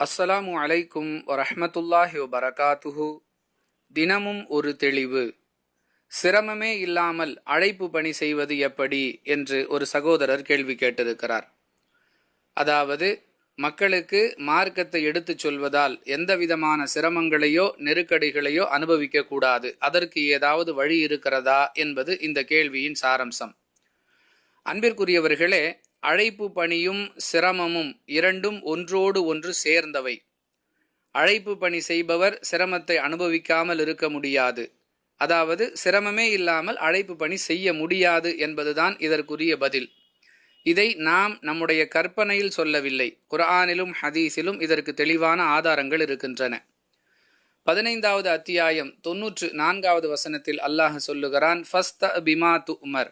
அஸ்ஸலாமு அலைக்கும் வரஹ்மத்துல்லாஹி வரகாத்துஹு தினமும் ஒரு தெளிவு. சிரமமே இல்லாமல் அழைப்பு பணி செய்வது எப்படி என்று ஒரு சகோதரர் கேள்வி கேட்டிருக்கிறார். அதாவது மக்களுக்கு மார்க்கத்தை எடுத்துச் சொல்வதால் எந்த விதமான சிரமங்களையோ நெருக்கடிகளையோ அனுபவிக்க கூடாது அதற்கு ஏதாவது வழி இருக்கிறதா என்பது இந்த கேள்வியின் சாரம்சம். அன்பிற்குரியவர்களே அழைப்பு பணியும் சிரமமும் இரண்டும் ஒன்றோடு ஒன்று சேர்ந்தவை. அழைப்பு பணி செய்பவர் சிரமத்தை அனுபவிக்காமல் இருக்க முடியாது. அதாவது சிரமமே இல்லாமல் அழைப்பு பணி செய்ய முடியாது என்பதுதான் இதற்குரிய பதில். இதை நாம் நம்முடைய கற்பனையில் சொல்லவில்லை. குர்ஆனிலும் ஹதீஸிலும் இதற்கு தெளிவான ஆதாரங்கள் இருக்கின்றன. பதினைந்தாவது அத்தியாயம் தொன்னூற்று நான்காவது வசனத்தில் அல்லாஹ் சொல்லுகிறான் ஃபஸ்த பிமா து உமர்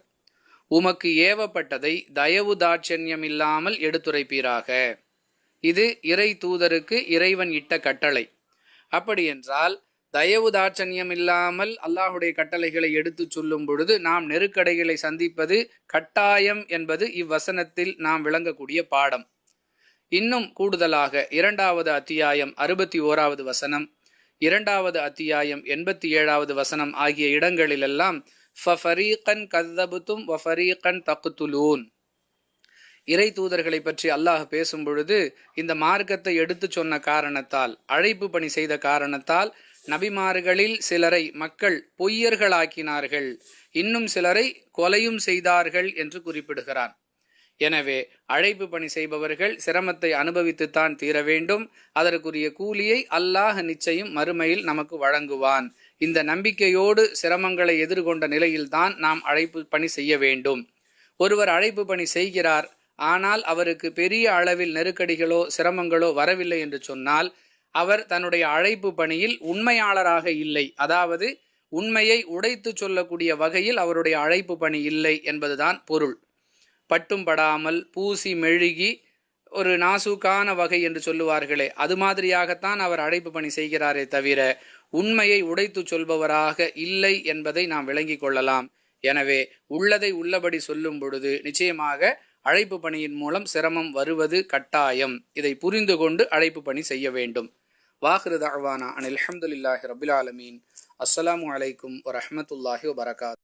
உமக்கு ஏவப்பட்டதை தயவு தாட்சண்யம் இல்லாமல் எடுத்துரைப்பீராக. இது இறை தூதருக்கு இறைவன் இட்ட கட்டளை. அப்படியென்றால் தயவு தாட்சண்யம் இல்லாமல் அல்லாஹுடைய கட்டளைகளை எடுத்து சொல்லும் பொழுது நாம் நெருக்கடைகளை சந்திப்பது கட்டாயம் என்பது இவ்வசனத்தில் நாம் விளங்கக்கூடிய பாடம். இன்னும் கூடுதலாக இரண்டாவது அத்தியாயம் அறுபத்தி ஓராவது வசனம் இரண்டாவது அத்தியாயம் எண்பத்தி ஏழாவது வசனம் ஆகிய இடங்களிலெல்லாம் ஃபரீகன் கதபுத்தும் வஃபரீகன் தக்குத்துலூன் இறை தூதர்களை பற்றி அல்லாஹ் பேசும் பொழுது இந்த மார்க்கத்தை எடுத்து சொன்ன காரணத்தால் அழைப்பு பணி செய்த காரணத்தால் நபிமார்களில் சிலரை மக்கள் பொய்யர்களாக்கினார்கள். இன்னும் சிலரை கொலையும் செய்தார்கள் என்று குறிப்பிடுகிறான். எனவே அழைப்பு பணி செய்பவர்கள் சிரமத்தை அனுபவித்துத்தான் தீர வேண்டும். அதற்குரிய கூலியை அல்லாஹ் நிச்சயம் மறுமையில் நமக்கு வழங்குவான். இந்த நம்பிக்கையோடு சிரமங்களை எதிர்கொண்ட நிலையில்தான் நாம் அழைப்பு பணி செய்ய வேண்டும். ஒருவர் அழைப்பு பணி செய்கிறார். ஆனால் அவருக்கு பெரிய அளவில் நெருக்கடிகளோ சிரமங்களோ வரவில்லை என்று சொன்னால் அவர் தன்னுடைய அழைப்பு பணியில் உண்மையாளராக இல்லை. அதாவது உண்மையை உடைத்து சொல்லக்கூடிய வகையில் அவருடைய அழைப்பு பணி இல்லை என்பதுதான் பொருள். பட்டும் படாமல் பூசி மெழுகி ஒரு நாசூக்கான வகை என்று சொல்லுவார்களே அது மாதிரியாகத்தான் அவர் அழைப்பு பணி செய்கிறாரே தவிர உண்மையை உடைத்து சொல்பவராக இல்லை என்பதை நாம் விளங்கிக் கொள்ளலாம். எனவே உள்ளதை உள்ளபடி சொல்லும் பொழுது நிச்சயமாக அழைப்பு பணியின் மூலம் சிரமம் வருவது கட்டாயம். இதை புரிந்து கொண்டு அழைப்பு பணி செய்ய வேண்டும். வாஹிரு தாழ்வானா அனில் அஹமதுல்லாஹி ரபுல் ஆலமீன். அஸ்லாம் அலைக்கும் வரமத்துல்லாஹி வபரகாத்.